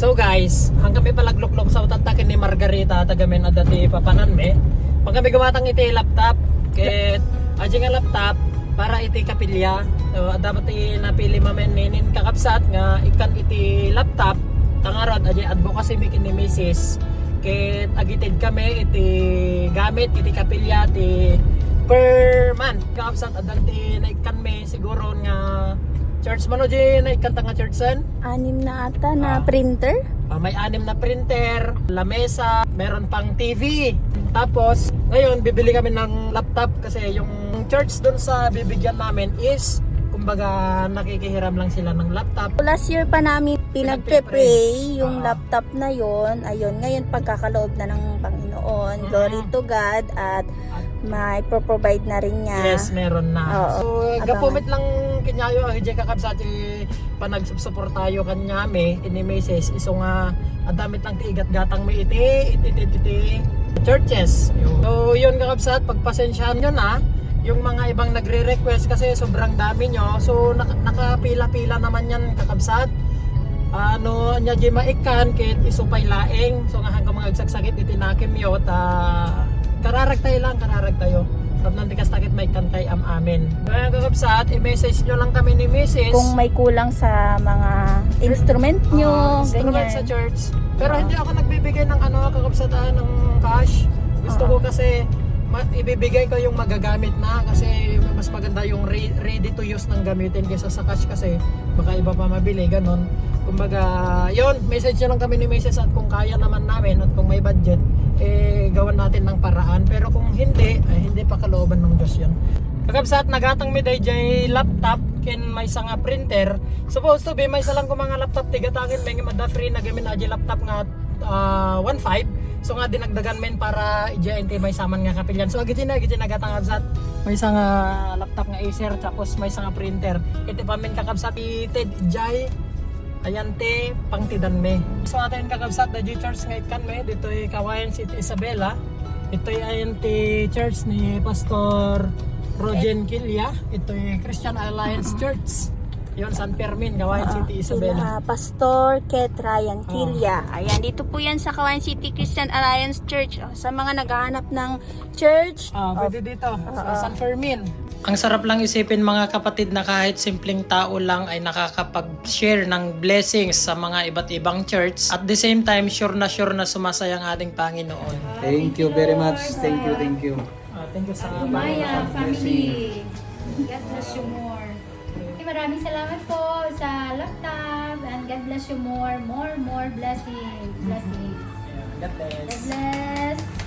So guys, ang kami palagluklok sa utatakin ni Margarita tagamen at dati papanan me. Pag kami gumatang iti laptop, ket aja nga laptop para iti kapilya. So, dapat iti napili mamen ninin kakapsat nga ikan iti laptop tangarod aja advocacy mi kini Mrs. Ket agited kami iti gamit iti kapilya ti per month kakapsat adan ti naikan me siguro nga church man o di naikan ta nga church sen. Anim na ata na Ah. printer. Ah, may anim na printer, lamesa, meron pang TV. Tapos, ngayon, bibili kami ng laptop kasi yung church doon sa bibigyan namin is, kumbaga, nakikihiram lang sila ng laptop. Last year pa namin pinagpe-pray yung Ah. laptop na yon. Ayun, ngayon pagkakaloob na ng Panginoon. Glory to God at may provide na rin niya. Yes, meron na. Oo. So, Abangan. gapumit lang kinyayo ang hijay kakabsati panagsupport tayo kanyami ini meses iso nga ang damit lang ti igat gatang may iti iti iti, iti churches so yun kakabsat pagpasensyahan nyo na yung mga ibang nagre-request kasi sobrang dami nyo so nak- nakapila-pila naman yan kakabsat ano nya di maikan kit isupay laeng so nga hanggang mga agsaksakit itinakim yo ta kararag tayo lang kararag tayo Tap nanti kas takit may kan kay am amin. Kaya kakabsat, i-message nyo lang kami ni Mrs. Kung may kulang sa mga instrument Ah, nyo, instrument ganyan. sa church. Pero Ah. hindi ako nagbibigay ng ano kakabsatan ng cash. Gusto Ah. ko kasi ma- ibibigay ko yung magagamit na kasi mas maganda yung re- ready to use ng gamitin kaysa sa cash kasi baka iba pa mabili ganun. Kumbaga, yon message nyo lang kami ni Mrs. at kung kaya naman namin at kung may budget, eh gawan natin ng paraan. Pero kung hindi, ay hindi pa kalooban ng Diyos yun. Kakabsat, nagatang mi day laptop kin may isa nga printer. Supposed to be may isa lang ko mga laptop tigatangin may mada free na gamin aja laptop nga ah, 1.5. So nga dinagdagan men para ija inte may saman nga kapilyan. So agiti na agiti nagatang kabsat. May isa nga laptop nga Acer tapos may isa nga printer. Iti pa men kakabsat ited ijay Ayan te, pangtidan me. So atin kakabsat na church nga ikan me. Dito ay Kawayan City Isabela. Ito ay ayan te church ni Pastor Rogen Kilya. Ito ay Christian Alliance Church. Yon San Fermin, Kawayan City Isabela. Sila, Pastor Ket Ryan Oh. Kilya. Ayan, dito po yan sa Kawan City Christian Alliance Church. Oh, sa mga naghahanap ng church, Ah, oh, pwede dito sa San Fermin. Ang sarap lang isipin mga kapatid na kahit simpleng tao lang ay nakakapag-share ng blessings sa mga iba't ibang church. At the same time, sure na sure na sumasaya ang ating Panginoon. Thank you very much. Thank you, thank you. Ah, thank you sa Maya family. God bless you more. Okay, maraming salamat po sa laptop and God bless you more, more, more blessings. Blessings. God bless. God bless.